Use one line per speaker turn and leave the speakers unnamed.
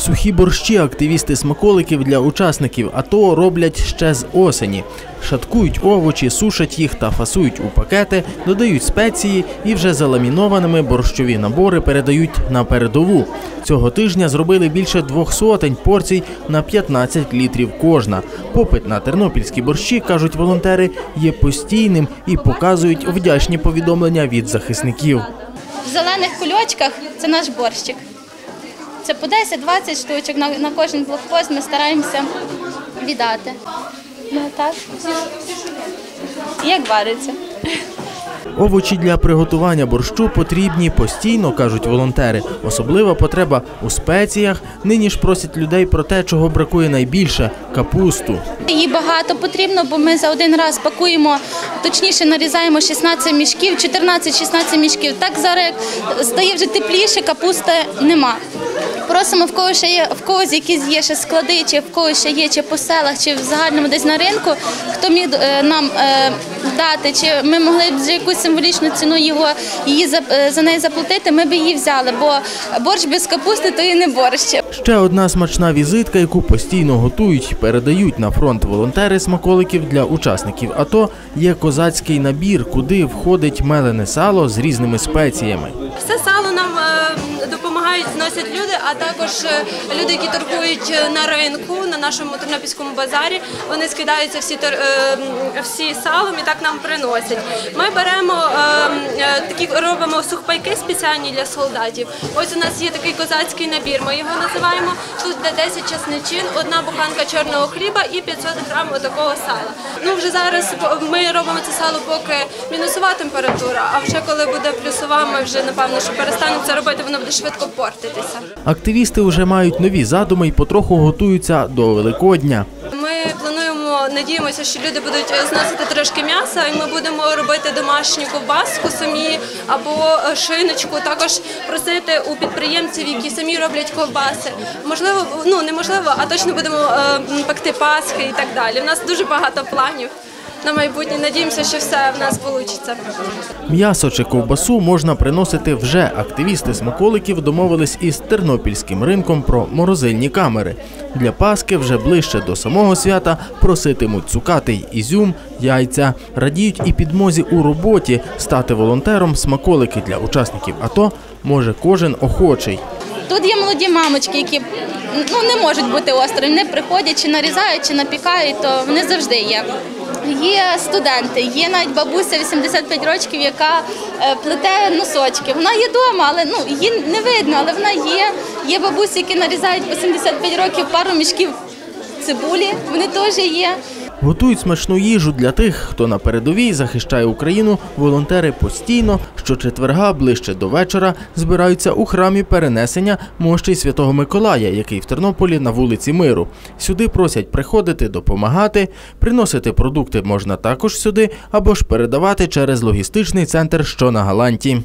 Сухі борщі активісти смаколиків для учасників АТО роблять ще з осені. Шаткують овочі, сушать їх та фасують у пакети, додають спеції і вже заламінованими борщові набори передають на передову. Цього тижня зробили більше двох сотень порцій на 15 літрів кожна. Попит на тернопільські борщі, кажуть волонтери, є постійним і показують вдячні повідомлення від захисників.
В зелених кульочках це наш борщик. Це по 10-20 штучок на, на кожен блокпост ми стараємося віддати. Ну так. Як вариться.
Овочі для приготування борщу потрібні постійно, кажуть волонтери. Особлива потреба у спеціях. Нині ж просять людей про те, чого бракує найбільше капусту.
Її багато потрібно, бо ми за один раз пакуємо, точніше нарізаємо 16 мішків, 14-16 мішків. Так зараз стає вже тепліше, капусти нема. Просимо в кого ще є, в когось якісь є ще склади, чи в когось ще є, чи по селах, чи в загальному десь на ринку, хто міг е, нам е, дати, чи ми могли б за якусь символічну ціну його її за, е, за неї заплатити, ми б її взяли, бо борщ без капусти то і не борщ.
Ще одна смачна візитка, яку постійно готують, передають на фронт волонтери смаколиків для учасників АТО, є козацький набір, куди входить мелене сало з різними спеціями.
Все сало нам е, допомагають, зносять люди, а також е, люди, які торгують е, на ринку на нашому тернопільському базарі. Вони скидаються всі е, всі салом і так нам приносять. Ми беремо такі робимо сухпайки спеціальні для солдатів. Ось у нас є такий козацький набір. Ми його називаємо. Тут де 10 часничин, одна буханка чорного хліба і 500 грам такого сала. Ну вже зараз ми робимо це сало, поки мінусова температура. А вже коли буде плюсова, ми вже напевно що перестанемо це робити, воно буде швидко портитися.
Активісти вже мають нові задуми і потроху готуються до Великодня.
Ми плануємо, надіємося, що люди будуть зносити трошки м'яса, і ми будемо робити домашню ковбаску самі або шиночку. Також просити у підприємців, які самі роблять ковбаси. Можливо, ну неможливо, а точно будемо е, пекти пасхи і так далі. У нас дуже багато планів на майбутнє. Надіємося, що все в нас вийде.
М'ясо чи ковбасу можна приносити вже. Активісти смаколиків домовились із тернопільським ринком про морозильні камери. Для Паски вже ближче до самого свята проситимуть цукатий ізюм, яйця. Радіють і підмозі у роботі. Стати волонтером смаколики для учасників АТО може кожен охочий.
Тут є молоді мамочки, які ну, не можуть бути осторонь, не приходять, чи нарізають, чи напікають, то вони завжди є. Є студенти, є навіть бабуся 85 років, яка е, плете носочки. Вона є вдома, але ну її не видно, але вона є. Є бабусі, які нарізають по 75 років пару мішків цибулі. Вони теж є.
Готують смачну їжу для тих, хто на передовій захищає Україну. Волонтери постійно щочетверга ближче до вечора збираються у храмі перенесення мощей Святого Миколая, який в Тернополі на вулиці Миру. Сюди просять приходити, допомагати. Приносити продукти можна також сюди або ж передавати через логістичний центр, що на Галанті.